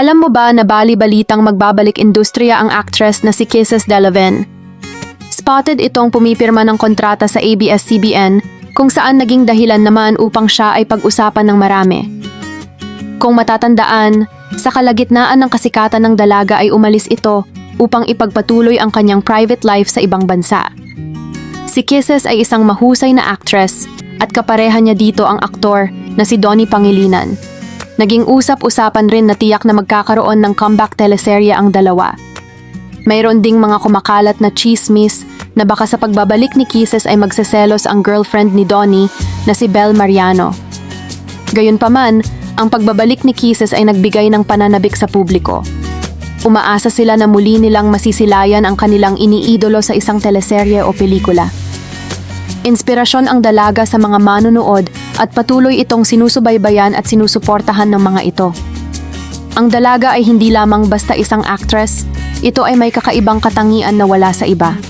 Alam mo ba na bali-balitang magbabalik industriya ang actress na si Kisses Delaven? Spotted itong pumipirma ng kontrata sa ABS-CBN kung saan naging dahilan naman upang siya ay pag-usapan ng marami. Kung matatandaan, sa kalagitnaan ng kasikatan ng dalaga ay umalis ito upang ipagpatuloy ang kanyang private life sa ibang bansa. Si Kisses ay isang mahusay na actress at kapareha niya dito ang aktor na si Donnie Pangilinan. Naging usap-usapan rin na tiyak na magkakaroon ng comeback teleserye ang dalawa. Mayroon ding mga kumakalat na chismis na baka sa pagbabalik ni Kisses ay magseselos ang girlfriend ni Donnie na si Belle Mariano. Gayunpaman, ang pagbabalik ni Kisses ay nagbigay ng pananabik sa publiko. Umaasa sila na muli nilang masisilayan ang kanilang iniidolo sa isang teleserye o pelikula. Inspirasyon ang dalaga sa mga manunood at patuloy itong sinusubaybayan at sinusuportahan ng mga ito. Ang dalaga ay hindi lamang basta isang actress, ito ay may kakaibang katangian na wala sa iba.